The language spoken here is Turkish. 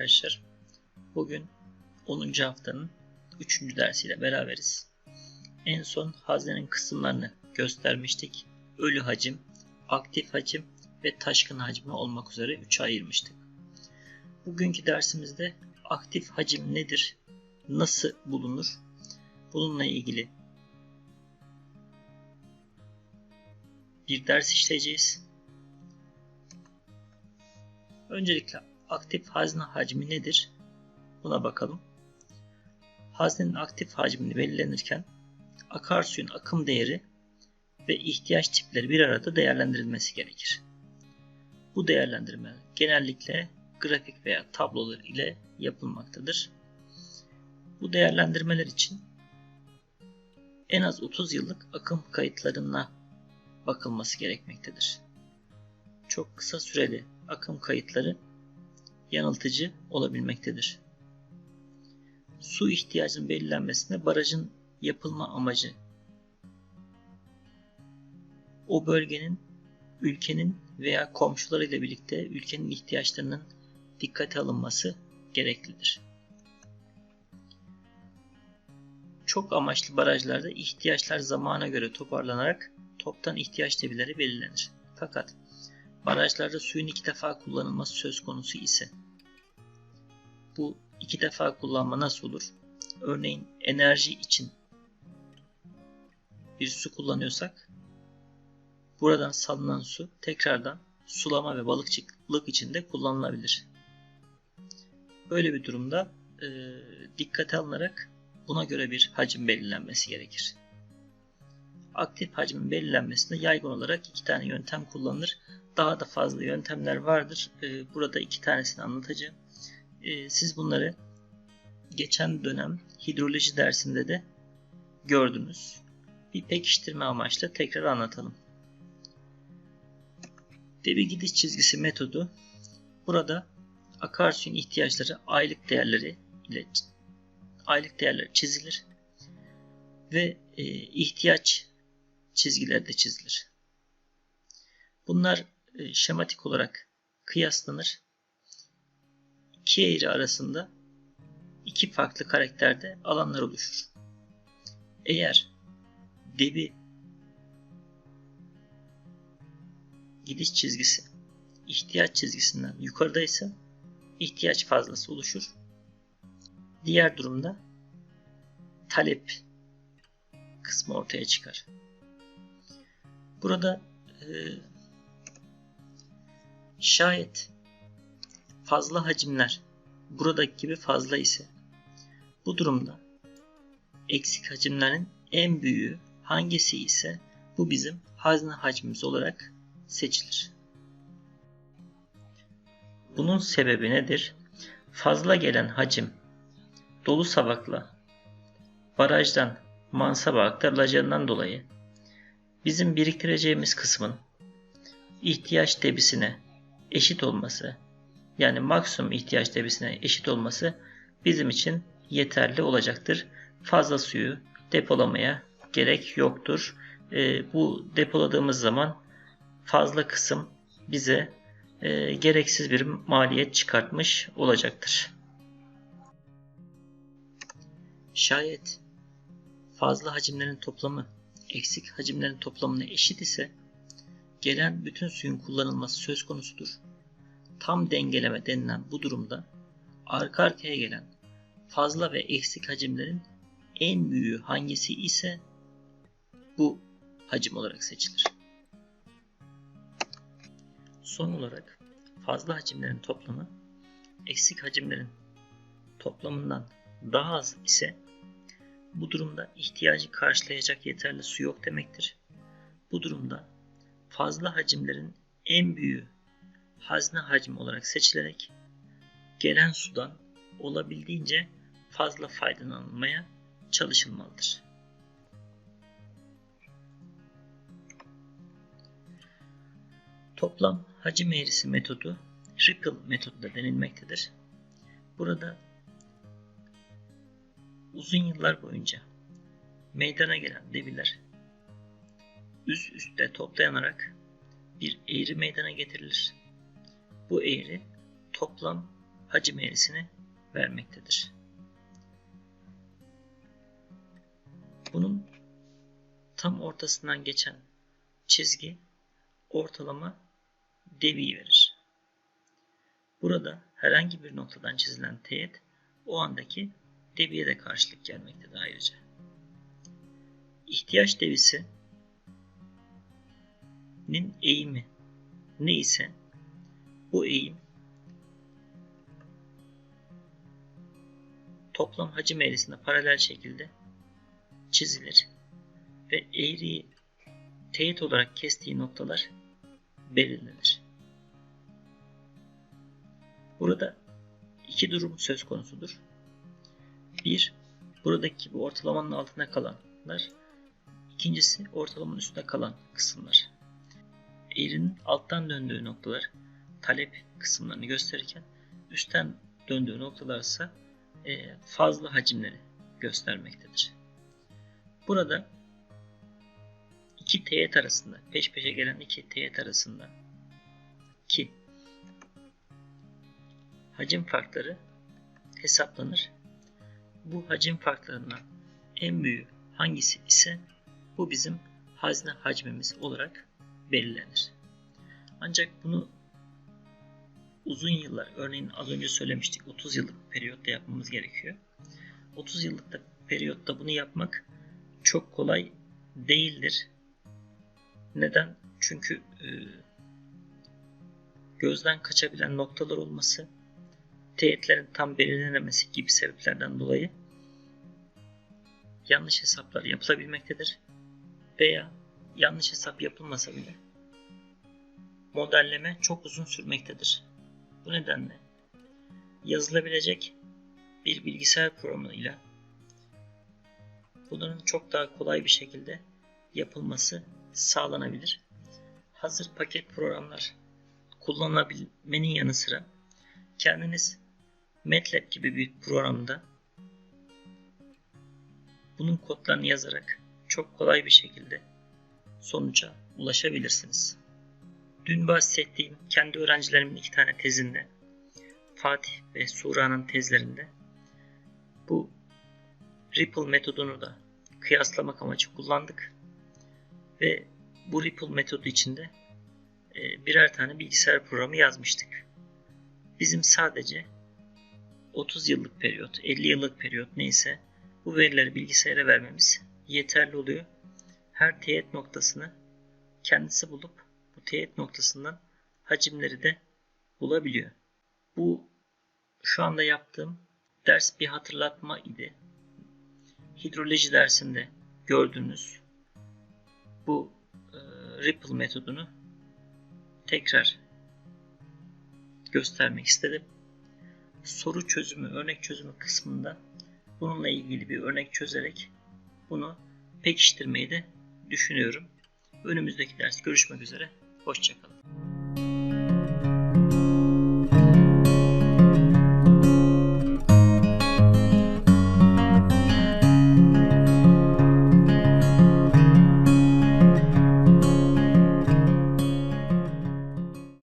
Arkadaşlar. Bugün 10. haftanın 3. dersiyle beraberiz. En son haznenin kısımlarını göstermiştik. Ölü hacim, aktif hacim ve taşkın hacmi olmak üzere 3'e ayırmıştık. Bugünkü dersimizde aktif hacim nedir? Nasıl bulunur? Bununla ilgili bir ders işleyeceğiz. Öncelikle aktif hazne hacmi nedir? Buna bakalım. Haznenin aktif hacmini belirlenirken akarsuyun akım değeri ve ihtiyaç tipleri bir arada değerlendirilmesi gerekir. Bu değerlendirme genellikle grafik veya tablolar ile yapılmaktadır. Bu değerlendirmeler için en az 30 yıllık akım kayıtlarına bakılması gerekmektedir. Çok kısa süreli akım kayıtları yanıltıcı olabilmektedir. Su ihtiyacının belirlenmesinde barajın yapılma amacı o bölgenin, ülkenin veya komşularıyla birlikte ülkenin ihtiyaçlarının dikkate alınması gereklidir. Çok amaçlı barajlarda ihtiyaçlar zamana göre toparlanarak toptan ihtiyaç tebileri belirlenir. Fakat barajlarda suyun iki defa kullanılması söz konusu ise bu iki defa kullanma nasıl olur? Örneğin enerji için bir su kullanıyorsak buradan salınan su tekrardan sulama ve balıkçılık için de kullanılabilir. Böyle bir durumda e, dikkate alınarak buna göre bir hacim belirlenmesi gerekir. Aktif hacmin belirlenmesinde yaygın olarak iki tane yöntem kullanılır. Daha da fazla yöntemler vardır. E, burada iki tanesini anlatacağım. E, siz bunları geçen dönem hidroloji dersinde de gördünüz. Bir pekiştirme amaçlı tekrar anlatalım. Debi gidiş çizgisi metodu burada akarsuyun ihtiyaçları aylık değerleri ile aylık değerler çizilir ve e, ihtiyaç çizgileri de çizilir. Bunlar şematik olarak kıyaslanır. İki eğri arasında iki farklı karakterde alanlar oluşur. Eğer debi gidiş çizgisi ihtiyaç çizgisinden yukarıdaysa ihtiyaç fazlası oluşur. Diğer durumda talep kısmı ortaya çıkar. Burada e, şayet fazla hacimler buradaki gibi fazla ise bu durumda eksik hacimlerin en büyüğü hangisi ise bu bizim hazne hacmimiz olarak seçilir. Bunun sebebi nedir? Fazla gelen hacim dolu savakla barajdan mansaba aktarılacağından dolayı bizim biriktireceğimiz kısmın ihtiyaç debisine eşit olması yani maksimum ihtiyaç debisine eşit olması bizim için yeterli olacaktır. Fazla suyu depolamaya gerek yoktur. E, bu depoladığımız zaman fazla kısım bize e, gereksiz bir maliyet çıkartmış olacaktır. Şayet fazla hacimlerin toplamı eksik hacimlerin toplamına eşit ise gelen bütün suyun kullanılması söz konusudur. Tam dengeleme denilen bu durumda arka arkaya gelen fazla ve eksik hacimlerin en büyüğü hangisi ise bu hacim olarak seçilir. Son olarak fazla hacimlerin toplamı eksik hacimlerin toplamından daha az ise bu durumda ihtiyacı karşılayacak yeterli su yok demektir. Bu durumda fazla hacimlerin en büyüğü hazne hacmi olarak seçilerek gelen sudan olabildiğince fazla faydalanmaya çalışılmalıdır. Toplam hacim eğrisi metodu Ripple metodu da denilmektedir. Burada uzun yıllar boyunca meydana gelen debiler üst üste toplanarak bir eğri meydana getirilir. Bu eğri toplam hacim eğrisini vermektedir. Bunun tam ortasından geçen çizgi ortalama deviyi verir. Burada herhangi bir noktadan çizilen teğet o andaki deviye de karşılık gelmektedir ayrıca. İhtiyaç devisi nin eğimi ne ise bu eğim toplam hacim eğrisine paralel şekilde çizilir ve eğriyi teğet olarak kestiği noktalar belirlenir. Burada iki durum söz konusudur. Bir, buradaki gibi ortalamanın altına kalanlar. İkincisi ortalamanın üstüne kalan kısımlar. Eğrinin alttan döndüğü noktalar talep kısımlarını gösterirken üstten döndüğü noktalar ise e, fazla hacimleri göstermektedir. Burada iki teğet arasında, peş peşe gelen iki teğet arasında ki hacim farkları hesaplanır. Bu hacim farklarından en büyüğü hangisi ise bu bizim hazne hacmimiz olarak belirlenir. Ancak bunu uzun yıllar, örneğin az önce söylemiştik 30 yıllık periyotta yapmamız gerekiyor. 30 yıllık da periyotta bunu yapmak çok kolay değildir. Neden? Çünkü e, gözden kaçabilen noktalar olması, teğetlerin tam belirlenemesi gibi sebeplerden dolayı yanlış hesaplar yapılabilmektedir. Veya yanlış hesap yapılmasa bile modelleme çok uzun sürmektedir. Bu nedenle yazılabilecek bir bilgisayar programıyla bunların çok daha kolay bir şekilde yapılması sağlanabilir. Hazır paket programlar kullanılabilmenin yanı sıra kendiniz MATLAB gibi bir programda bunun kodlarını yazarak çok kolay bir şekilde sonuca ulaşabilirsiniz. Dün bahsettiğim kendi öğrencilerimin iki tane tezinde Fatih ve Sura'nın tezlerinde bu Ripple metodunu da kıyaslamak amacı kullandık. Ve bu Ripple metodu içinde e, birer tane bilgisayar programı yazmıştık. Bizim sadece 30 yıllık periyot, 50 yıllık periyot neyse bu verileri bilgisayara vermemiz yeterli oluyor. Her teğet noktasını kendisi bulup bu teğet noktasından hacimleri de bulabiliyor. Bu şu anda yaptığım ders bir hatırlatma idi. Hidroloji dersinde gördüğünüz bu e, Ripple metodunu tekrar göstermek istedim. Soru çözümü, örnek çözümü kısmında bununla ilgili bir örnek çözerek bunu pekiştirmeyi de düşünüyorum. Önümüzdeki ders görüşmek üzere. Hoşçakalın.